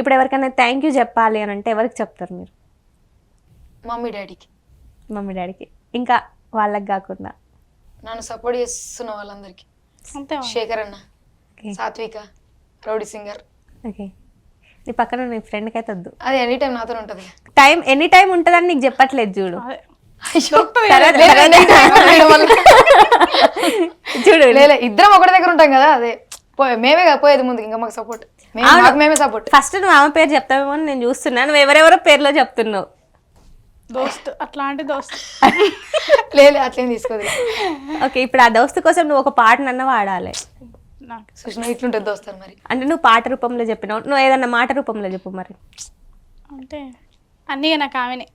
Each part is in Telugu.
ఇప్పుడు ఎవరికైనా థ్యాంక్ యూ చెప్పాలి అని అంటే ఎవరికి చెప్తారు మీరు? మమ్మీ డాడీకి. మమ్మీ డాడీకి. ఇంకా వాళ్ళకి కాకుండా. నన్ను సపోర్ట్ చేస్తున్న వాళ్ళందరికీ. శేఖర్ అన్న సాత్విక రౌడీ సింగర్ ఓకే. నీ పక్కన నీ ఫ్రెండ్కి అయితే వద్దు. అది ఎనీ టైం నాతో ఉంటుంది టైం ఎనీ టైం ఉంటుందని నీకు చెప్పట్లేదు చూడు. లేదు. చూడు. లేలే ఇద్దరం ఒకటి దగ్గర ఉంటాం కదా అదే. పోయి మేమే పోయేది ముందుకు ఇంకా మాకు సపోర్ట్ మేమే సపోర్ట్ ఫస్ట్ నువ్వు ఆమె పేరు చెప్తావేమో అని నేను చూస్తున్నాను నువ్వు ఎవరెవరో పేర్లో చెప్తున్నావు. దోస్త్ అట్లాంటి దోస్త్. లేదు అట్లేం తీసుకోదు ఓకే ఇప్పుడు ఆ దోస్తు కోసం నువ్వు ఒక పాటనన్నా వాడాలి. నాకు సుష్మా ఇట్లుంటుంది దోస్తారు మరి. అంటే నువ్వు పాట రూపంలో చెప్పినావు. నువ్వు ఏదన్నా మాట రూపంలో చెప్పు మరి. అంటే అన్నీ నాకు ఆమెనే.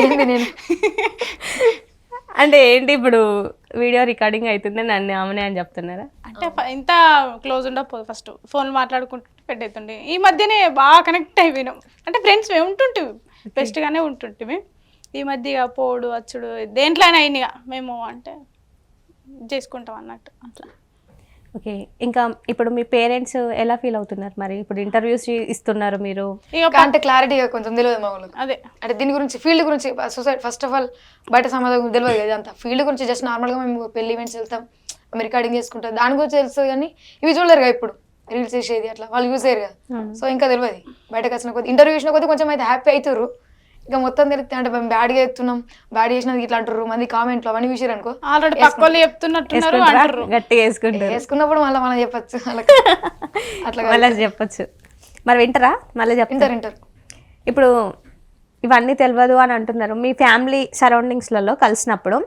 ఏంది నేను? అంటే ఏంటి ఇప్పుడు వీడియో రికార్డింగ్ అవుతుంది నన్ను ఆమెనే అని చెప్తున్నారా? అంటే ఇంత క్లోజ్ ఉండకపోదు ఫస్ట్. ఫోన్ మాట్లాడుకుంటూ పెట్టేస్తుండే ఈ మధ్యనే బాగా కనెక్ట్ అయిపోయినాం. అంటే ఫ్రెండ్స్ మేము ఉంటుంటివి బెస్ట్గానే ఉంటుంటివి ఈ మధ్య ఇక పోడు వచ్చుడు దేంట్లో అయినా అయినాయి ఇక మేము అంటే చేసుకుంటాం అన్నట్టు. అట్లా. ఓకే. ఇంకా ఇప్పుడు మీ పేరెంట్స్ ఎలా ఫీల్ అవుతున్నారు మరి? ఇప్పుడు ఇంటర్వ్యూస్ ఇస్తున్నారు మీరు. అంటే క్లారిటీగా కొంచెం తెలియదు మా వాళ్ళకి. అదే. అంటే దీని గురించి ఫీల్డ్ గురించి సొసైటీ ఫస్ట్ ఆఫ్ ఆల్ బయట సమాజం గురించి తెలియదు కదా అంతా. ఫీల్డ్ గురించి జస్ట్ నార్మల్గా మేము పెళ్ళి ఈవెంట్స్ వెళ్తాం మేము రికార్డింగ్ చేసుకుంటాం. దాని గురించి తెలుస్తుంది కానీ ఇవి చూడలేరు కదా ఇప్పుడు. రీల్స్ చేసేది అట్లా. వాళ్ళు యూజ్ చేయరు కదా. సో ఇంకా తెలియదు బయటకు వచ్చిన కొద్ది ఇంటర్వ్యూ చేసిన కొద్ది కొంచెం అయితే హ్యాపీ అవుతారు ఇక మొత్తం తెలిస్తే అంటే మేము బ్యాడ్గా ఎత్తున్నాం బ్యాడ్ చేసినది ఇట్లా అంటారు మంది కామెంట్లు అవన్నీ చూసారు అనుకో ఆల్రెడీ పక్క వాళ్ళు చెప్తున్నట్టున్నారు? అంటారు గట్టిగా వేసుకుంటారు. వేసుకున్నప్పుడు మళ్ళీ మనం చెప్పచ్చు. వాళ్ళకి అట్లా. మళ్ళీ చెప్పొచ్చు. మరి వింటారా? మళ్ళీ చెప్తారు వింటారు ఇప్పుడు ఇవన్నీ తెలియదు అని అంటున్నారు. మీ ఫ్యామిలీ సరౌండింగ్స్లలో కలిసినప్పుడు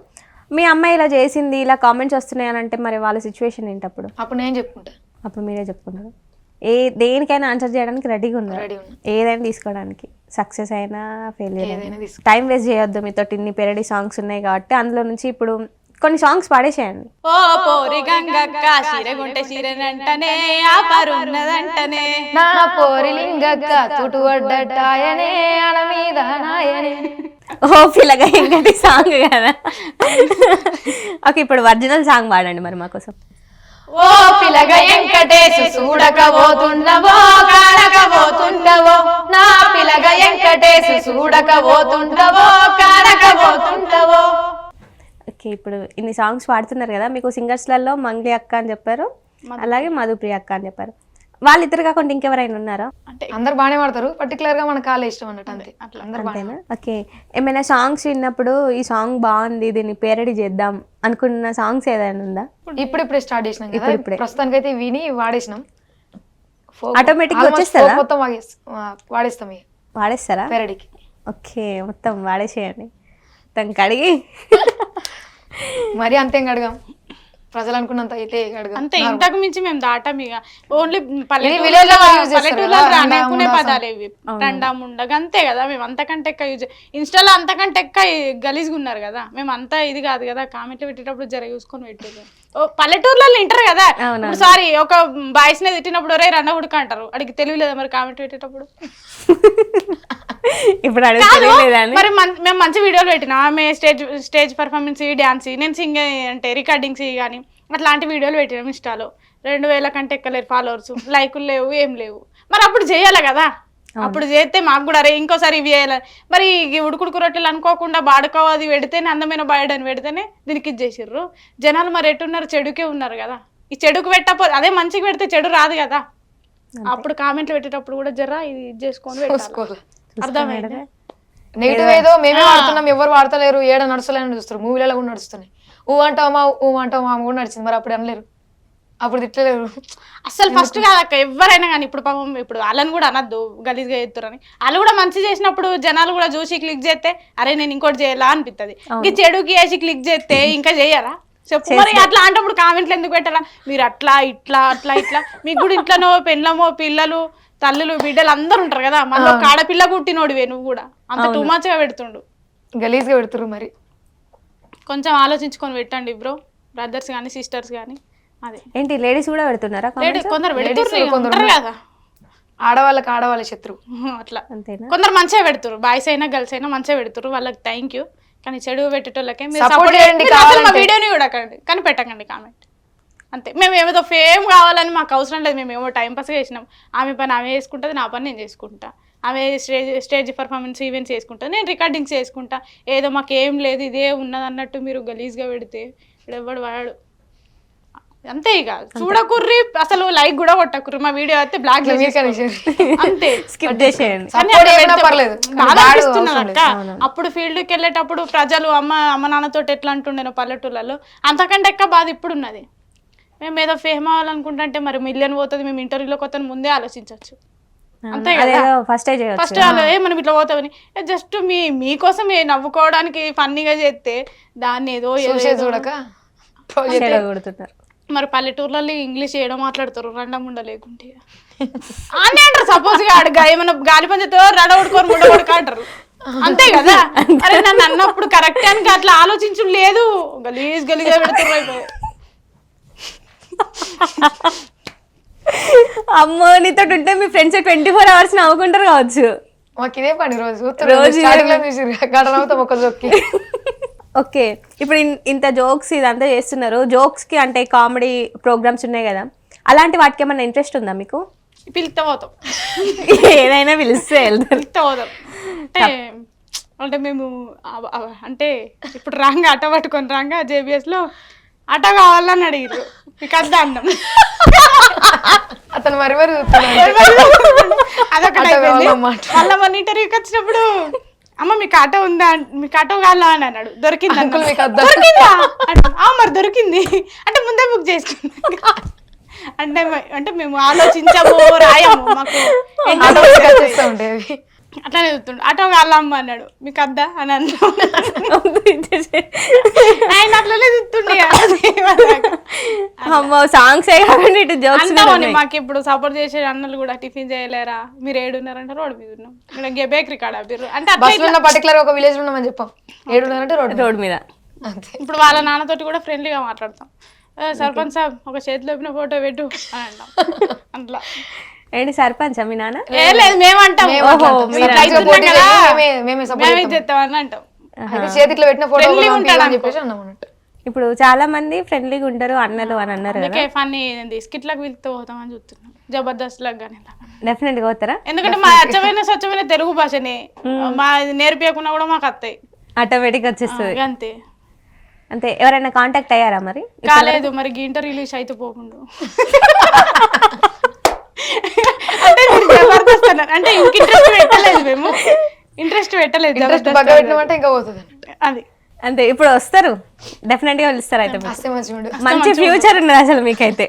మీ అమ్మాయి ఇలా చేసింది ఇలా కామెంట్స్ వస్తున్నాయి అని అంటే మరి వాళ్ళ సిచ్యువేషన్ ఏంటి అప్పుడు? అప్పుడు నేను చెప్పుకుంటా. అప్పుడు మీరే చెప్పుకుంటారు. ఏ దేనికైనా ఆన్సర్ చేయడానికి రెడీగా ఉన్నారు. రెడీ ఉన్నా. ఏదైనా తీసుకోవడానికి. సక్సెస్ అయినా ఫెయిలియర్ అయినా. టైం వేస్ట్ చేయొద్దు మీతో ఇన్ని పెరడి సాంగ్స్ ఉన్నాయి కాబట్టి అందులో నుంచి ఇప్పుడు కొన్ని సాంగ్స్ పాడేసేయండి. ఓ పోరి గంగక్క చీరగుంటే చీరనంటనే ఆ పరున్నదంటనే నా పోరిలింగక్క చుట్టువడ్డటాయనే అన మీద నాయనే. ఓ పిల్లగా ఇంకటి సాంగ్ కదా. ఓకే ఇప్పుడు ఒరిజినల్ సాంగ్ పాడండి మరి మాకోసం. ఓ పిలగ వెంకటేశు చూడకపోతుండవో కాడకపోతుండవో నా పిలగ వెంకటేశు చూడకపోతుండవో కాడకపోతుండవో ఓకే ఇప్పుడు ఇన్ని సాంగ్స్ పాడుతున్నారు కదా మీకు సింగర్స్లలో మంగ్లీ అక్క అని చెప్పారు అలాగే మధుప్రియ అక్క అని చెప్పారు. వాళ్ళిద్దరు కాకుండా ఇంకెవరైనా ఉన్నారా? అంటే అందరు బాగానే పాడతారు పర్టికులర్గా మన కాలే ఇష్టం అన్నట్టు అంతే అందరు బాగా అంతేనా? ఓకే ఏమైనా సాంగ్స్ విన్నప్పుడు ఈ సాంగ్ బాగుంది దీన్ని పేరడి చేద్దాం అనుకున్న సాంగ్స్ ఏదైనా ఉందా? ఇప్పుడు ఇప్పుడే స్టార్ట్ చేసినాం కదా ఇప్పుడిప్పుడే. ప్రస్తుతానికి అయితే విని వాడేసినాం. వచ్చేస్తుందా? folk మొత్తం వాడేస్తాం వాడేస్తారా? పెరడికి. ఓకే మొత్తం వాడేసేయండి. మొత్తం కడిగి. మరి అంతేం అడగాం ప్రజలు అనుకున్నంత అయితే అంతే ఇంతకు మించి మేము దాటాం ఇక. ఓన్లీ పల్లెటూరులో అనుకునే రండా, పదాలు ఇవి. రండా ముండగ అంతే కదా మేము అంతకంటే ఎక్కువ యూజ్ ఇన్స్టాలో అంతకంటే ఎక్కువ గలీజ్గా ఉన్నారు కదా మేము అంతా ఇది కాదు కదా కామెంట్లు పెట్టేటప్పుడు జర చూసుకొని పెట్టేది. పల్లెటూర్లలో వింటారు కదా. సారీ ఒక బాయ్స్ని తిట్టినప్పుడు ఒరే రండ ఉడక అంటారు. అడిగి తెలియలేదా మరి కామెంట్ పెట్టేటప్పుడు? ఇప్పుడు మరి మేము మంచి వీడియోలు పెట్టినా. ఆమె స్టేజ్ స్టేజ్ పర్ఫార్మెన్స్ డాన్స్ నేను సింగ్ అంటే రికార్డింగ్స్ కానీ అట్లాంటి వీడియోలు పెట్టినాం ఇన్స్టాలో. రెండు వేల కంటే ఎక్కలేరు ఫాలోవర్స్ లైకులు లేవు ఏం లేవు. మరి అప్పుడు చేయాలి కదా. అప్పుడు చేస్తే మాకు కూడా అరే ఇంకోసారి ఇవి చేయాలి. మరి ఈ ఉడుకుడుకు రొట్టెలు అనుకోకుండా బాడుకో అది పెడితేనే అందమైన బాయడని పెడితేనే దీనికి ఇది చేసిర్రు. జనాలు మరి ఎట్టున్నారు చెడుకే ఉన్నారు కదా. ఈ చెడుకు పెట్టపో అదే మంచికి పెడితే చెడు రాదు కదా. అప్పుడు కామెంట్లు పెట్టేటప్పుడు కూడా జరా ఇది ఇది చేసుకొని పెట్టాలి. అర్థమైందా? నెగిటివ్ ఏదో మేమే వాడుతున్నాం ఎవరు వాడతలేరు ఏడ నడుస్తలేని చూస్తారు. మూవీలలో కూడా నడుస్తున్నాయి. ఊ అంటావు మా ఊ అంటావు మా కూడా నడిచింది. మరి అప్పుడు అనలేరు. అప్పుడు తిట్టలేరు అసలు ఫస్ట్ కాదక్క ఎవరైనా కానీ ఇప్పుడు పాపం ఇప్పుడు వాళ్ళని కూడా అనద్దు గలీజ్గా చేస్తారని వాళ్ళు కూడా మంచి చేసినప్పుడు జనాలు కూడా చూసి క్లిక్ చేస్తే అరే నేను ఇంకోటి చేయాలా అనిపిస్తుంది ఈ చెడుకి వేసి క్లిక్ చేస్తే ఇంకా చేయరా? చెప్పు మరి అట్లా అంటప్పుడు కామెంట్లు ఎందుకు పెట్టాలా? మీరు అట్లా ఇట్లా అట్లా ఇట్లా. మీకు కూడా ఇంట్లోనో పెళ్ళమో పిల్లలు తల్లులు బిడ్డలు అందరు ఉంటారు కదా. మళ్ళీ ఒక ఆడపిల్ల కుట్టినోడివే నువ్వు కూడా. అంత టూ మచ్గా పెడుతుండు. గలీజ్గా పెడుతురు మరి. కొంచెం ఆలోచించుకొని పెట్టండి బ్రో. బ్రదర్స్ కానీ సిస్టర్స్ కానీ ఏంటి లేడీస్ కూడా పెడుతున్నారా? కొందరు కదా. ఆడవాళ్ళకి ఆడవాళ్ళ శత్రువు అట్లా. అంతేనా? కొందరు మంచిగా పెడుతురు బాయ్స్ అయినా గర్ల్స్ అయినా మంచిగా పెడుతురు వాళ్ళకి థ్యాంక్ యూ కానీ చెడు పెట్టేటోళ్ళకే మీరు సపోర్ట్ చేయండి మా. వీడియోని చూడకండి కానీ పెట్టకండి కామెంట్ అంతే. మేము ఏదో ఫేమ్ కావాలని మాకు అవసరం లేదు మేము ఏమో టైం పాస్ చేసినాం. ఆమె పని ఆమె చేసుకుంటుంది నా పని నేను చేసుకుంటా. ఆమె స్టేజ్ స్టేజ్ పర్ఫార్మెన్స్ ఈవెంట్స్ చేసుకుంటా. నేను రికార్డింగ్స్ చేసుకుంటా. ఏదో మాకు ఏం లేదు ఇదే ఉన్నది అన్నట్టు మీరు గలీజ్గా పెడితే ఇప్పుడు ఎవడు వాడు? అంతే ఇక. చూడకుర్రి అసలు లైక్ కూడా కొట్టకుర్రి. మా వీడియో అయితే బ్లాక్ అంతే. స్కిప్ చేసేయండి. అనిపిస్తున్నది అవసరం అక్క. అప్పుడు ఫీల్డ్కి వెళ్ళేటప్పుడు ప్రజలు అమ్మ అమ్మ నాన్నతో ఎట్లా అంటుండేనో పల్లెటూళ్ళలో అంతకంటే ఎక్క బాధ ఇప్పుడు ఉన్నది మేము ఏదో ఫేమ్ అవ్వాలనుకుంటుంటే మరి మిలియన్ పోతుంది మేము ఇంటర్వ్యూలోకి వస్తాను ముందే ఆలోచించవచ్చు అంతే కదా? ఫస్ట్ ఫస్ట్ మనం ఇట్లా పోతామని. జస్ట్ మీ మీకోసం నవ్వుకోవడానికి ఫన్నీగా చేస్తే దాన్ని ఏదో- చూడక కొడుతున్నారు. మరి పల్లెటూర్లలో ఇంగ్లీష్ ఏడో మాట్లాడతారు రండం ఉండ లేకుంటే అని అంటారు సపోజ్ అడుగా ఏమన్నా గాలి పంచతో రడ ఉడుకొని ముండ ఉడక అంటారు. అంతే కదా? అరే నన్ను అన్నప్పుడు కరెక్ట్ అని అట్లా ఆలోచించు లేదు. గలీజ్ గలీజ్గా పెడుతున్నారు అయిపోయి. అమ్మో నీతో ఉంటే మీ ఫ్రెండ్స్ ట్వంటీ ఫోర్ అవర్స్ నవ్వుకుంటారు కావచ్చు. మాకు ఇదే పని రోజు. రోజు చూసి ఒక జొక్కి. ఓకే. ఇప్పుడు ఇన్- ఇంత జోక్స్ ఇదంతా చేస్తున్నారు. జోక్స్కి అంటే కామెడీ ప్రోగ్రామ్స్ ఉన్నాయి కదా. అలాంటి వాటికి ఏమైనా ఇంట్రెస్ట్ ఉందా మీకు? పిలిస్తే పోతాం ఏదైనా పిలిస్తే పిలిస్తే పోతాం అంటే అంటే మేము అంటే ఇప్పుడు రాంగా ఆటో పట్టుకొని రాంగా JBS లో ఆటో కావాలని అడిగారు మీకు అర్థం అన్నం. అతను మరి మరి అదొకటి కావాలన్నమాట. మళ్ళీ మన ఇంటర్వ్యూకి వచ్చినప్పుడు అమ్మ మీకు ఆటో ఉందా? మీకు ఆటో కావాలా అని అన్నాడు. దొరికింది. అంకుల్ మీకు దొరికిందా? మరి దొరికింది. అంటే ముందే బుక్ చేసుకున్నాం. అంటే అంటే మేము ఆలోచించము రాయము మాకు. అట్లానే చెప్తుండు ఆటో కావాలమ్మ అన్నాడు. మీకు అద్దా? అని అన్నాం ఆయన అట్లనే చెప్తుండే అమ్మో సాంగ్స్ ఏ కాకుండా ఇటు జోక్స్ మాకు ఇప్పుడు సపోర్ట్ చేసే అన్నలు కూడా టిఫిన్ చేయలేరా? మీరు ఏడున్నారంటే రోడ్డు మీద ఉన్నాం. ఇక్కడ బేకరీ కాడ అంటే అట్లా బస్లో ఉన్న పర్టికులర్ ఒక విలేజ్ ఉన్నామని చెప్పాం. ఏడున్నారంటే రోడ్డు రోడ్ మీద. అంతే. ఇప్పుడు వాళ్ళ నాన్నతోటి కూడా ఫ్రెండ్లీగా మాట్లాడతాం. "ఏ, సర్పంచ్ సాబ్ ఒక చేతిలో ఇప్పిన ఫోటో పెట్టు. అని అంటాం. అట్లా. ఏంటి సర్పంచ్ మీ నాన్న? లేదు మేమంటాం మేము చేసి మేమే- చేస్తాం. చేస్తామని అంటాం చేతిలో పెట్టిన ఫోటో ఉంటాడు అని చెప్పేసి అన్నాం ఇప్పుడు చాలా మంది ఫ్రెండ్లీగా ఉంటారు అన్నలు అని అన్నారు అందుకే ఫన్నీ స్కిట్లకు పిలుస్తూ పోతామని చూస్తున్నాం. జబర్దస్త్ కానీ డెఫినెట్గా పోతారా? ఎందుకంటే మా అచ్చమైన స్వచ్ఛమైన తెలుగు భాషనే. మా నేర్పియకున్నా కూడా మాకు అత్తాయి. ఆటోమేటిక్ వచ్చేస్తుంది. అంతే. అంతే. ఎవరైనా కాంటాక్ట్ అయ్యారా మరి? కాలేదు మరి గీంట రిలీజ్ అయితే పోకుండా. అంటే మీరు జబర్దస్త్ అన్నారు అంటే ఇంక ఇంట్రెస్ట్ పెట్టలేదు మేము. ఇంట్రెస్ట్ పెట్టలేదు ఇంట్రెస్ట్ బగ్గ పెట్టినామంటే ఇంకా పోతుంది అది. అంతే ఇప్పుడు వస్తారు. డెఫినెట్గా పిలుస్తారు అయితే మంచి ఫ్యూచర్ ఉన్నది అసలు మీకైతే.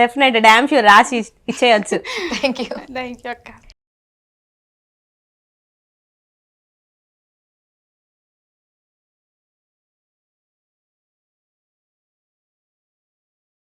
డెఫినెట్ డామ్ షూర్ రాసి ఇచ్చేయచ్చు. థ్యాంక్ యూ థ్యాంక్ యూ అక్క.